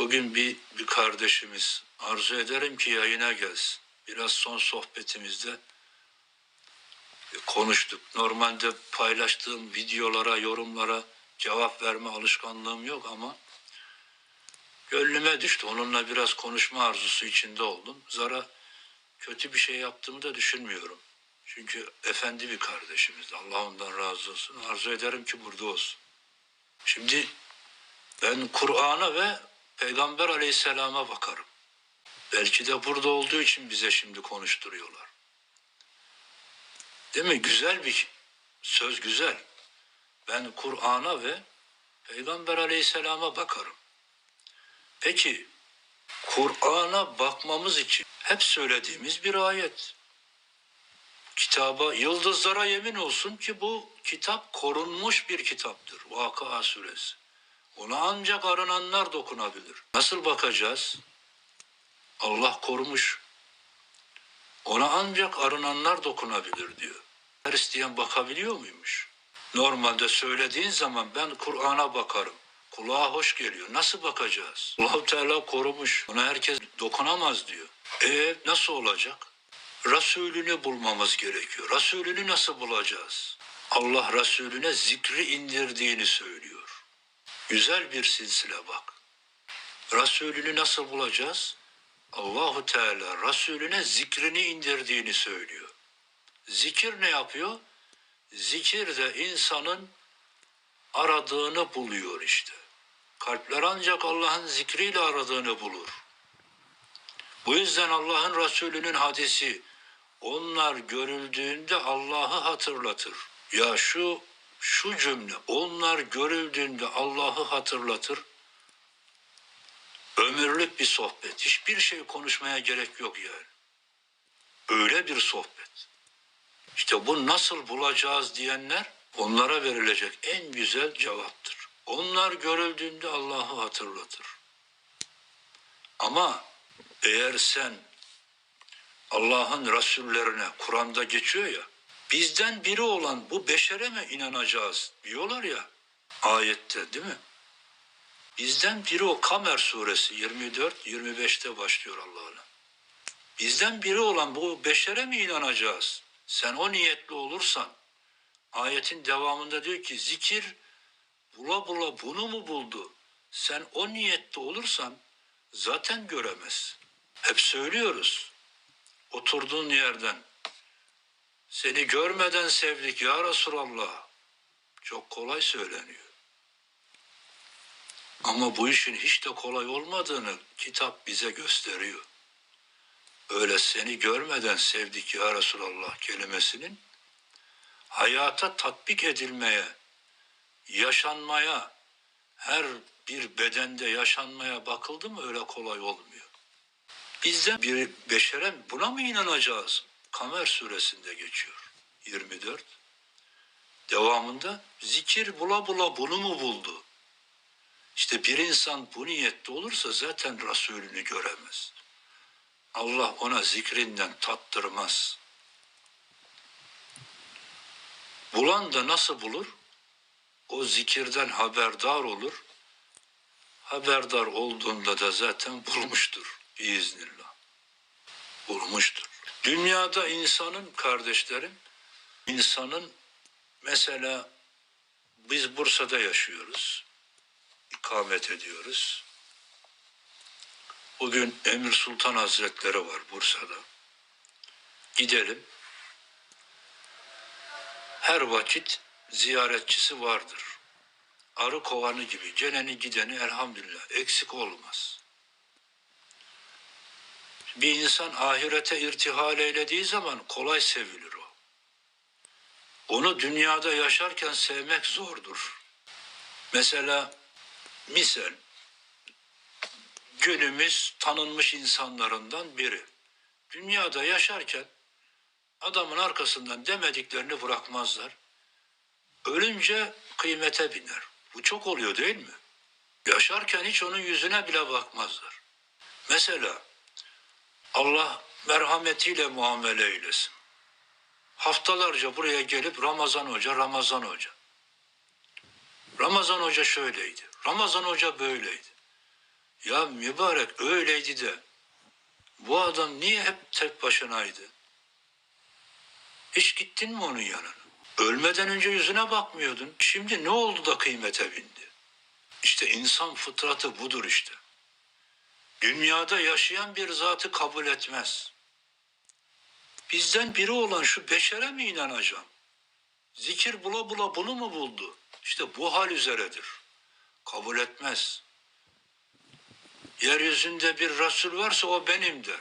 Bugün bir, bir kardeşimiz arzu ederim ki yayına gelsin. Biraz son sohbetimizde konuştuk. Normalde paylaştığım videolara, yorumlara cevap verme alışkanlığım yok ama gönlüme düştü. Onunla biraz konuşma arzusu içinde oldum. Zara kötü bir şey yaptığımı da düşünmüyorum. Çünkü efendi bir kardeşimiz. Allah ondan razı olsun. Arzu ederim ki burada olsun. Şimdi ben Kur'an'a ve Peygamber aleyhisselama bakarım. Belki de burada olduğu için bize şimdi konuşturuyorlar. Değil mi? Güzel bir söz güzel. Ben Kur'an'a ve Peygamber aleyhisselama bakarım. Peki Kur'an'a bakmamız için hep söylediğimiz bir ayet. Kitaba, yıldızlara yemin olsun ki bu kitap korunmuş bir kitaptır. Vakıa suresi. Ona ancak arınanlar dokunabilir. Nasıl bakacağız? Allah korumuş. Ona ancak arınanlar dokunabilir diyor. Her isteyen bakabiliyor muymuş? Normalde söylediğin zaman ben Kur'an'a bakarım. Kulağa hoş geliyor. Nasıl bakacağız? allah Teala korumuş. Ona herkes dokunamaz diyor. E nasıl olacak? Resulünü bulmamız gerekiyor. Resulünü nasıl bulacağız? Allah Resulüne zikri indirdiğini söylüyor. Güzel bir silsile bak. Resulünü nasıl bulacağız? Allahu Teala Resulüne zikrini indirdiğini söylüyor. Zikir ne yapıyor? Zikir de insanın aradığını buluyor işte. Kalpler ancak Allah'ın zikriyle aradığını bulur. Bu yüzden Allah'ın Resulü'nün hadisi onlar görüldüğünde Allah'ı hatırlatır. Ya şu şu cümle onlar görüldüğünde Allah'ı hatırlatır. Ömürlük bir sohbet. Hiçbir şey konuşmaya gerek yok yani. Öyle bir sohbet. İşte bu nasıl bulacağız diyenler onlara verilecek en güzel cevaptır. Onlar görüldüğünde Allah'ı hatırlatır. Ama eğer sen Allah'ın Resullerine Kur'an'da geçiyor ya bizden biri olan bu beşere mi inanacağız diyorlar ya ayette değil mi? Bizden biri o Kamer suresi 24-25'te başlıyor Allah'la. Bizden biri olan bu beşere mi inanacağız? Sen o niyetli olursan ayetin devamında diyor ki zikir bula bula bunu mu buldu? Sen o niyette olursan zaten göremez. Hep söylüyoruz. Oturduğun yerden seni görmeden sevdik ya Resulallah. Çok kolay söyleniyor. Ama bu işin hiç de kolay olmadığını kitap bize gösteriyor. Öyle seni görmeden sevdik ya Resulallah kelimesinin hayata tatbik edilmeye, yaşanmaya, her bir bedende yaşanmaya bakıldı mı öyle kolay olmuyor. Bizden bir beşere buna mı inanacağız? Kamer suresinde geçiyor. 24. Devamında zikir bula bula bunu mu buldu? İşte bir insan bu niyette olursa zaten Resulünü göremez. Allah ona zikrinden tattırmaz. Bulan da nasıl bulur? O zikirden haberdar olur. Haberdar olduğunda da zaten bulmuştur biiznillah. Bulmuştur. Dünyada insanın kardeşlerim, insanın mesela biz Bursa'da yaşıyoruz ikamet ediyoruz. Bugün Emir Sultan Hazretleri var Bursa'da. Gidelim. Her vakit ziyaretçisi vardır. Arı kovanı gibi ceneni gideni elhamdülillah eksik olmaz. Bir insan ahirete irtihal eylediği zaman kolay sevilir o. Onu dünyada yaşarken sevmek zordur. Mesela misal günümüz tanınmış insanlarından biri. Dünyada yaşarken adamın arkasından demediklerini bırakmazlar. Ölünce kıymete biner. Bu çok oluyor değil mi? Yaşarken hiç onun yüzüne bile bakmazlar. Mesela Allah merhametiyle muamele eylesin. Haftalarca buraya gelip Ramazan Hoca, Ramazan Hoca. Ramazan Hoca şöyleydi. Ramazan Hoca böyleydi. Ya mübarek öyleydi de bu adam niye hep tek başınaydı? Hiç gittin mi onun yanına? Ölmeden önce yüzüne bakmıyordun. Şimdi ne oldu da kıymete bindi? İşte insan fıtratı budur işte. Dünyada yaşayan bir zatı kabul etmez. Bizden biri olan şu beşere mi inanacağım? Zikir bula bula bunu mu buldu? İşte bu hal üzeredir. Kabul etmez. Yeryüzünde bir Resul varsa o benim der.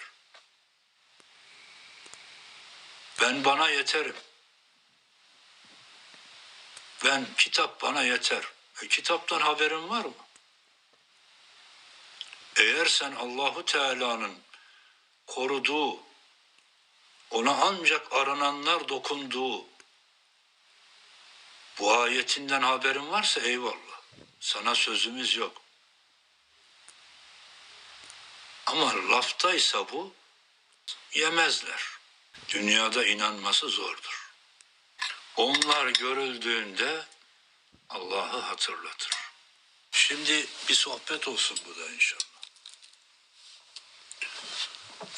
Ben bana yeterim. Ben kitap bana yeter. E, kitaptan haberin var mı? Eğer sen Allahu Teala'nın koruduğu, ona ancak arananlar dokunduğu bu ayetinden haberin varsa eyvallah. Sana sözümüz yok. Ama laftaysa bu yemezler. Dünyada inanması zordur. Onlar görüldüğünde Allah'ı hatırlatır. Şimdi bir sohbet olsun bu da inşallah.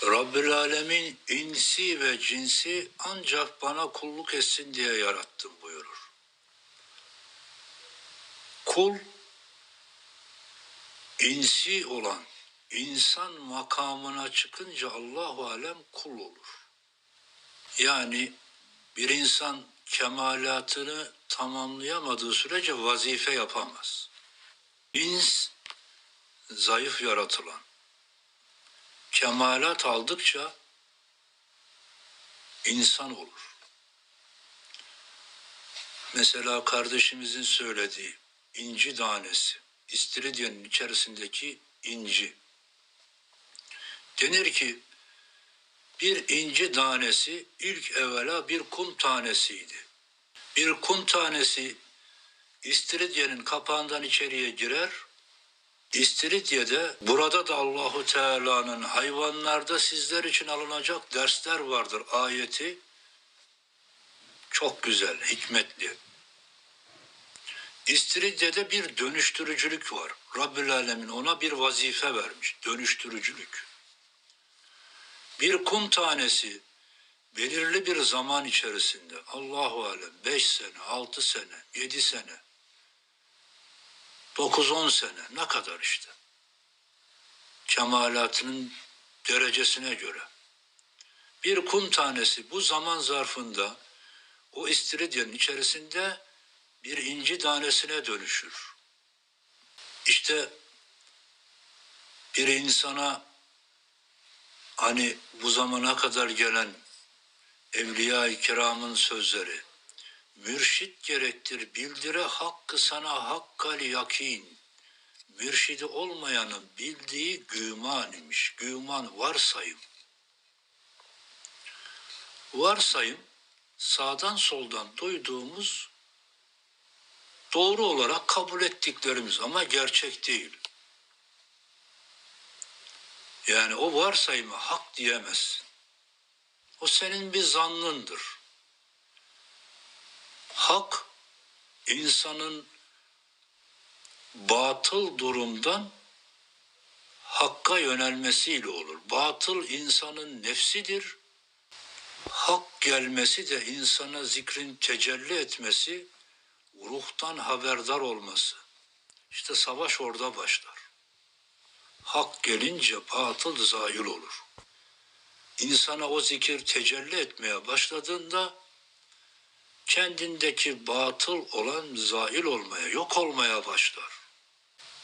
Rabbül Alemin insi ve cinsi ancak bana kulluk etsin diye yarattım buyurur. Kul insi olan insan makamına çıkınca Allahu alem kul olur. Yani bir insan kemalatını tamamlayamadığı sürece vazife yapamaz. İns zayıf yaratılan. Kemalat aldıkça insan olur. Mesela kardeşimizin söylediği inci tanesi, istiridyenin içerisindeki inci. Denir ki bir inci tanesi ilk evvela bir kum tanesiydi. Bir kum tanesi istiridyenin kapağından içeriye girer. İstiridye'de burada da Allahu Teala'nın hayvanlarda sizler için alınacak dersler vardır ayeti. Çok güzel, hikmetli. İstiridye'de bir dönüştürücülük var. Rabbül Alemin ona bir vazife vermiş, dönüştürücülük. Bir kum tanesi belirli bir zaman içerisinde Allahu alem 5 sene, 6 sene, 7 sene, 9-10 sene ne kadar işte. Kemalatının derecesine göre. Bir kum tanesi bu zaman zarfında o istiridyenin içerisinde bir inci tanesine dönüşür. İşte bir insana hani bu zamana kadar gelen Evliya-i Kiram'ın sözleri mürşit gerektir bildire hakkı sana hakkal yakin mürşidi olmayanın bildiği güman imiş güman varsayım varsayım sağdan soldan duyduğumuz doğru olarak kabul ettiklerimiz ama gerçek değil. Yani o varsayımı hak diyemezsin. O senin bir zannındır. Hak insanın batıl durumdan hakka yönelmesiyle olur. Batıl insanın nefsidir. Hak gelmesi de insana zikrin tecelli etmesi, ruhtan haberdar olması. İşte savaş orada başlar. Hak gelince batıl zahir olur. İnsana o zikir tecelli etmeye başladığında kendindeki batıl olan zail olmaya, yok olmaya başlar.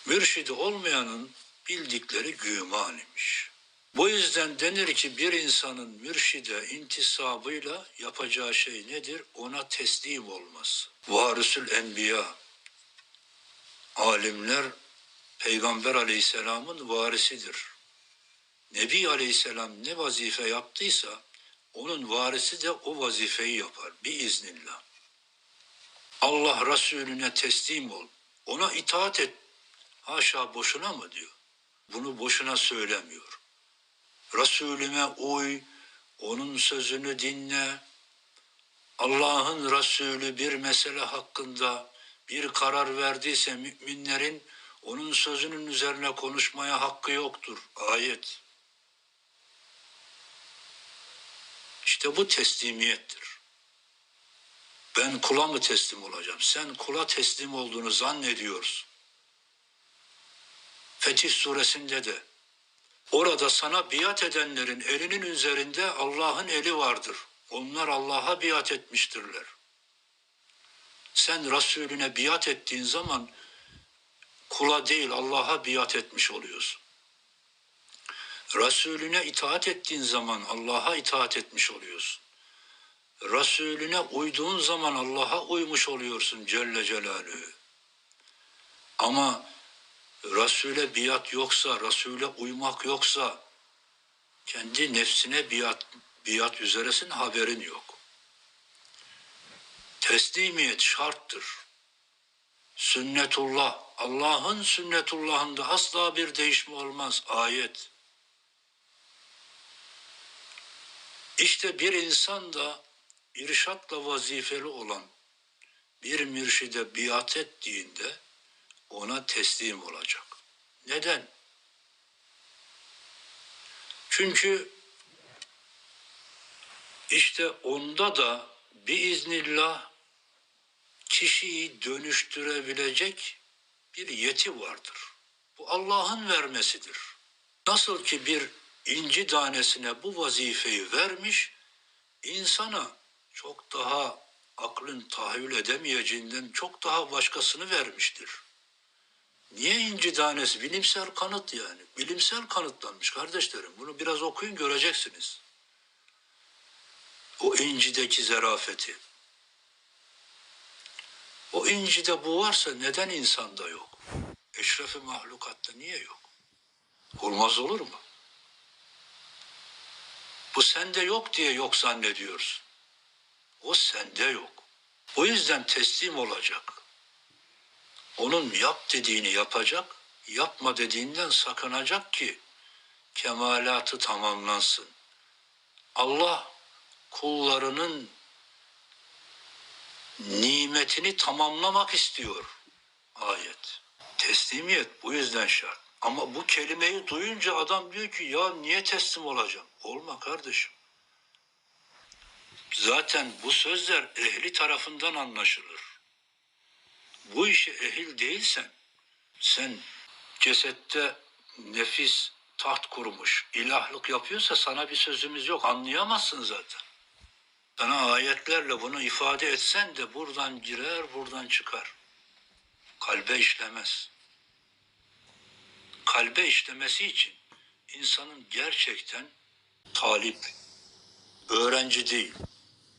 Mürşidi olmayanın bildikleri güman imiş. Bu yüzden denir ki bir insanın mürşide intisabıyla yapacağı şey nedir? Ona teslim olması. Varisül Enbiya, alimler Peygamber aleyhisselamın varisidir. Nebi aleyhisselam ne vazife yaptıysa onun varisi de o vazifeyi yapar biiznillah. Allah Resulüne teslim ol. Ona itaat et. Haşa boşuna mı diyor. Bunu boşuna söylemiyor. Resulüme uy, onun sözünü dinle. Allah'ın Resulü bir mesele hakkında bir karar verdiyse müminlerin Onun sözünün üzerine konuşmaya hakkı yoktur. Ayet. İşte bu teslimiyettir. Ben kula mı teslim olacağım? Sen kula teslim olduğunu zannediyorsun. Fetih suresinde de orada sana biat edenlerin elinin üzerinde Allah'ın eli vardır. Onlar Allah'a biat etmiştirler. Sen Resulüne biat ettiğin zaman kula değil Allah'a biat etmiş oluyorsun. Resulüne itaat ettiğin zaman Allah'a itaat etmiş oluyorsun. Resulüne uyduğun zaman Allah'a uymuş oluyorsun Celle Celaluhu. Ama Resul'e biat yoksa, Resul'e uymak yoksa kendi nefsine biat, biat üzeresin haberin yok. Teslimiyet şarttır. Sünnetullah, Allah'ın sünnetullahında asla bir değişme olmaz. Ayet. İşte bir insan da irşatla vazifeli olan bir mürşide biat ettiğinde ona teslim olacak. Neden? Çünkü işte onda da biiznillah kişiyi dönüştürebilecek bir yeti vardır. Bu Allah'ın vermesidir. Nasıl ki bir inci tanesine bu vazifeyi vermiş, insana çok daha aklın tahayyül edemeyeceğinden çok daha başkasını vermiştir. Niye inci tanesi? Bilimsel kanıt yani. Bilimsel kanıtlanmış kardeşlerim. Bunu biraz okuyun göreceksiniz. O incideki zerafeti. O incide bu varsa neden insanda yok? Eşrefi mahlukatta niye yok? Olmaz olur mu? Bu sende yok diye yok zannediyorsun. O sende yok. O yüzden teslim olacak. Onun yap dediğini yapacak, yapma dediğinden sakınacak ki kemalatı tamamlansın. Allah kullarının nimetini tamamlamak istiyor. Ayet. Teslimiyet bu yüzden şart. Ama bu kelimeyi duyunca adam diyor ki ya niye teslim olacağım? Olma kardeşim. Zaten bu sözler ehli tarafından anlaşılır. Bu işe ehil değilsen sen cesette nefis taht kurmuş, ilahlık yapıyorsa sana bir sözümüz yok. Anlayamazsın zaten. Sana ayetlerle bunu ifade etsen de buradan girer, buradan çıkar. Kalbe işlemez. Kalbe işlemesi için insanın gerçekten talip, öğrenci değil,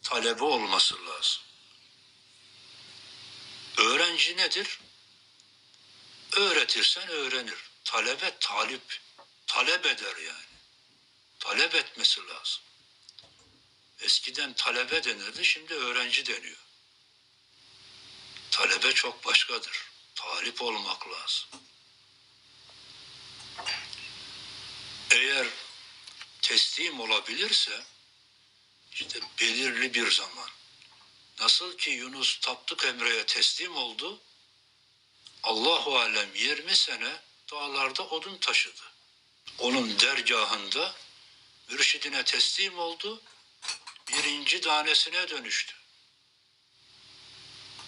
talebe olması lazım. Öğrenci nedir? Öğretirsen öğrenir. Talebe talip, talep eder yani. Talep etmesi lazım. Eskiden talebe denirdi, şimdi öğrenci deniyor. Talebe çok başkadır. Talip olmak lazım. Eğer teslim olabilirse işte belirli bir zaman nasıl ki Yunus taptık emreye teslim oldu Allahu alem 20 sene dağlarda odun taşıdı. Onun dergahında mürşidine teslim oldu. Birinci tanesine dönüştü.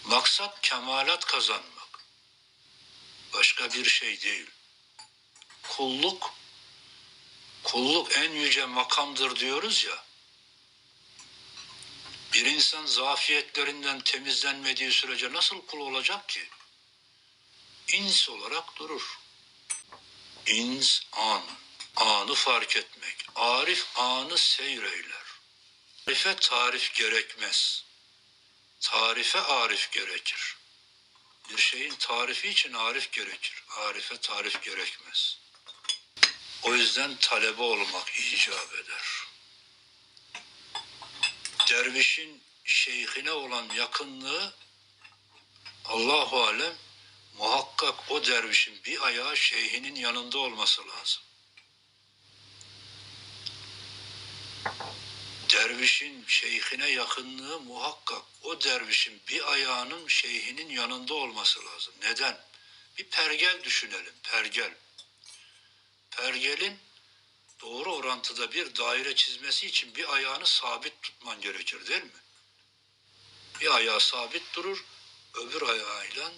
Maksat kemalat kazanmak. Başka bir şey değil. Kulluk kulluk en yüce makamdır diyoruz ya. Bir insan zafiyetlerinden temizlenmediği sürece nasıl kul olacak ki? İns olarak durur. İns an, anı fark etmek. Arif anı seyreyler. Tarife tarif gerekmez. Tarife arif gerekir. Bir şeyin tarifi için arif gerekir. Arife tarif gerekmez. O yüzden talebe olmak icap eder. Dervişin şeyhine olan yakınlığı Allahu alem muhakkak o dervişin bir ayağı şeyhinin yanında olması lazım. Dervişin şeyhine yakınlığı muhakkak o dervişin bir ayağının şeyhinin yanında olması lazım. Neden? Bir pergel düşünelim, pergel. Pergelin doğru orantıda bir daire çizmesi için bir ayağını sabit tutman gerekir değil mi? Bir ayağı sabit durur, öbür ayağıyla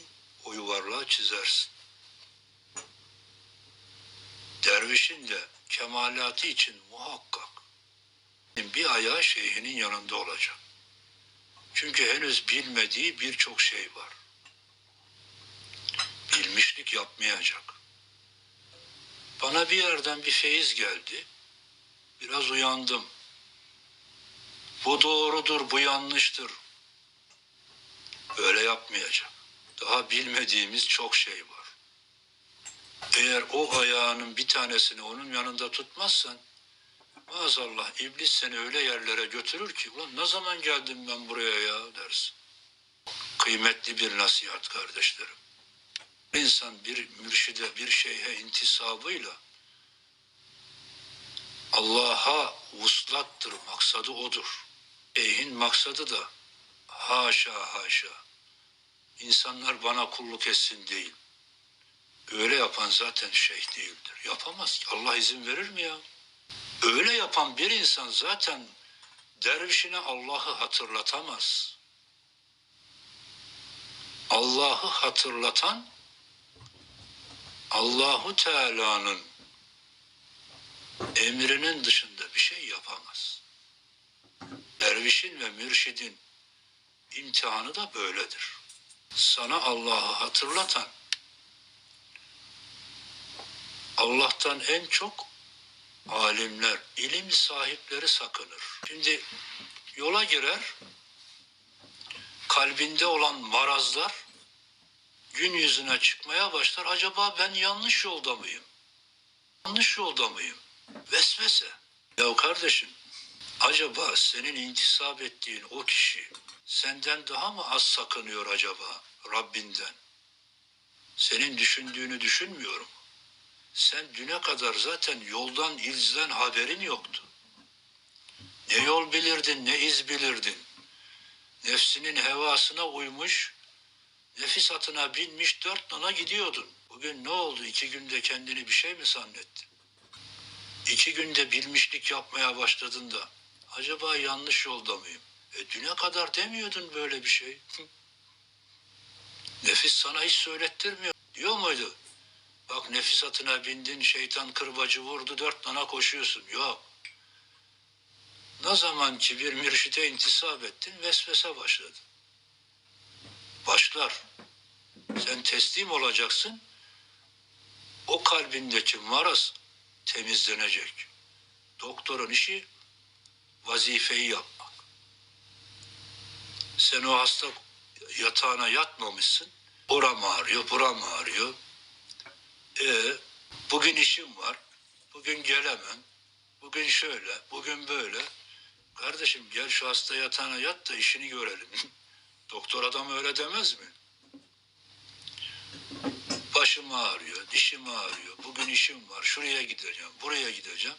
o yuvarlağı çizersin. Dervişin de kemalatı için muhakkak bir ayağı şeyhinin yanında olacak. Çünkü henüz bilmediği birçok şey var. Bilmişlik yapmayacak. Bana bir yerden bir feyiz geldi. Biraz uyandım. Bu doğrudur, bu yanlıştır. Böyle yapmayacak. Daha bilmediğimiz çok şey var. Eğer o ayağının bir tanesini onun yanında tutmazsan maazallah iblis seni öyle yerlere götürür ki ulan ne zaman geldim ben buraya ya dersin. Kıymetli bir nasihat kardeşlerim. İnsan bir mürşide, bir şeyhe intisabıyla Allah'a vuslattır, maksadı odur. Şeyhin maksadı da haşa haşa. İnsanlar bana kulluk etsin değil. Öyle yapan zaten şeyh değildir. Yapamaz ki. Allah izin verir mi ya? Öyle yapan bir insan zaten dervişine Allah'ı hatırlatamaz. Allah'ı hatırlatan Allahu Teala'nın emrinin dışında bir şey yapamaz. Dervişin ve mürşidin imtihanı da böyledir. Sana Allah'ı hatırlatan Allah'tan en çok alimler, ilim sahipleri sakınır. Şimdi yola girer, kalbinde olan marazlar gün yüzüne çıkmaya başlar. Acaba ben yanlış yolda mıyım? Yanlış yolda mıyım? Vesvese. Ya kardeşim, acaba senin intisap ettiğin o kişi senden daha mı az sakınıyor acaba Rabbinden? Senin düşündüğünü düşünmüyorum. Sen düne kadar zaten yoldan izden haberin yoktu. Ne yol bilirdin ne iz bilirdin. Nefsinin hevasına uymuş, nefis atına binmiş dört nana gidiyordun. Bugün ne oldu? İki günde kendini bir şey mi zannettin? İki günde bilmişlik yapmaya başladın da acaba yanlış yolda mıyım? E düne kadar demiyordun böyle bir şey. Nefis sana hiç söylettirmiyor. Diyor muydu? Bak nefis atına bindin, şeytan kırbacı vurdu, dört nana koşuyorsun. Yok. Ne zaman ki bir mürşide intisap ettin, vesvese başladı. Başlar. Sen teslim olacaksın. O kalbindeki maraz temizlenecek. Doktorun işi vazifeyi yapmak. Sen o hasta yatağına yatmamışsın. Oram ağrıyor, buram ağrıyor. E, bugün işim var. Bugün gelemem. Bugün şöyle, bugün böyle. Kardeşim gel şu hasta yatağına yat da işini görelim. Doktor adam öyle demez mi? Başım ağrıyor, dişim ağrıyor. Bugün işim var. Şuraya gideceğim, buraya gideceğim.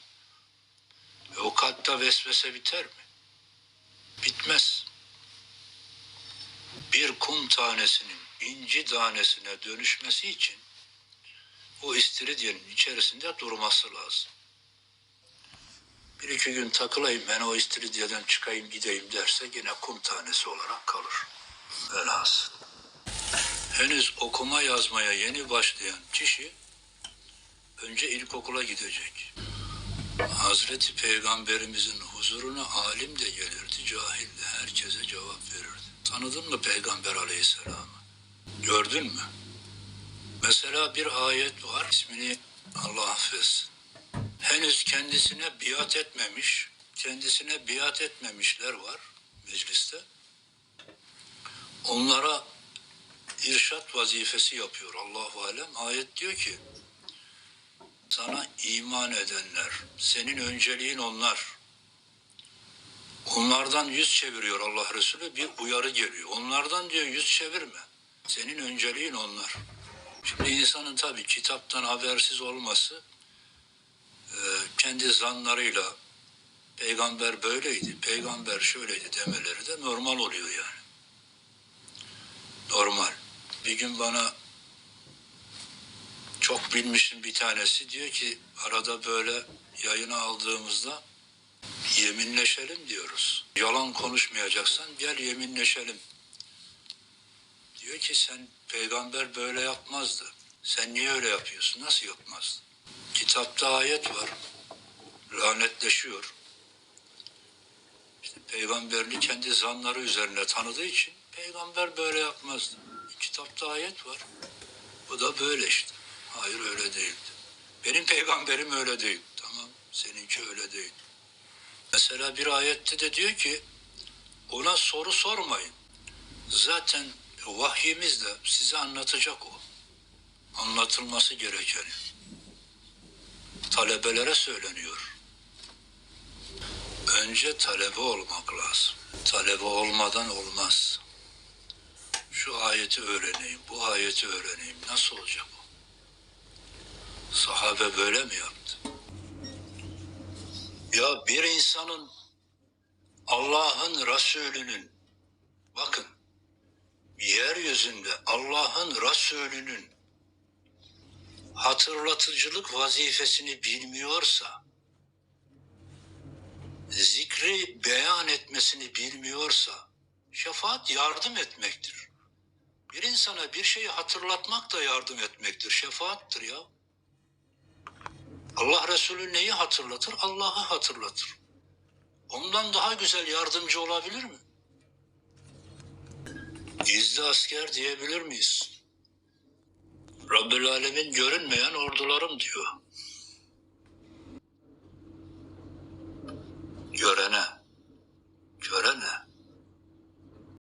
E, o kalpte vesvese biter mi? Bitmez. Bir kum tanesinin inci tanesine dönüşmesi için o istiridyenin içerisinde durması lazım. Bir iki gün takılayım ben o istiridyeden çıkayım gideyim derse yine kum tanesi olarak kalır. Velhasıl. Henüz okuma yazmaya yeni başlayan kişi önce ilkokula gidecek. Hazreti Peygamberimizin huzuruna alim de gelirdi, cahil de herkese cevap verirdi. Tanıdın mı Peygamber aleyhisselamı? Gördün mü? Mesela bir ayet var, ismini Allah affetsin. Henüz kendisine biat etmemiş, kendisine biat etmemişler var mecliste. Onlara irşat vazifesi yapıyor Allahu alem. Ayet diyor ki sana iman edenler, senin önceliğin onlar. Onlardan yüz çeviriyor Allah Resulü bir uyarı geliyor. Onlardan diyor yüz çevirme. Senin önceliğin onlar. Şimdi insanın tabii kitaptan habersiz olması e, kendi zanlarıyla peygamber böyleydi, peygamber şöyleydi demeleri de normal oluyor yani. Normal. Bir gün bana çok bilmişin bir tanesi diyor ki arada böyle yayına aldığımızda yeminleşelim diyoruz. Yalan konuşmayacaksan gel yeminleşelim. Diyor ki sen peygamber böyle yapmazdı. Sen niye öyle yapıyorsun? Nasıl yapmazdı? Kitapta ayet var. Lanetleşiyor. İşte peygamberini kendi zanları üzerine tanıdığı için peygamber böyle yapmazdı. Kitapta ayet var. Bu da böyle işte. Hayır öyle değildi. Benim peygamberim öyle değil. Tamam seninki öyle değil. Mesela bir ayette de diyor ki ona soru sormayın. Zaten vahyimiz de size anlatacak o. Anlatılması gerekeni. Talebelere söyleniyor. Önce talebe olmak lazım. Talebe olmadan olmaz. Şu ayeti öğreneyim, bu ayeti öğreneyim. Nasıl olacak o? Sahabe böyle mi yaptı? Ya bir insanın Allah'ın Resulü'nün bakın yeryüzünde Allah'ın Resulü'nün hatırlatıcılık vazifesini bilmiyorsa zikri beyan etmesini bilmiyorsa şefaat yardım etmektir. Bir insana bir şeyi hatırlatmak da yardım etmektir. Şefaattir ya. Allah Resulü neyi hatırlatır? Allah'ı hatırlatır. Ondan daha güzel yardımcı olabilir mi? Gizli asker diyebilir miyiz? Rabbül Alemin görünmeyen ordularım diyor. Görene.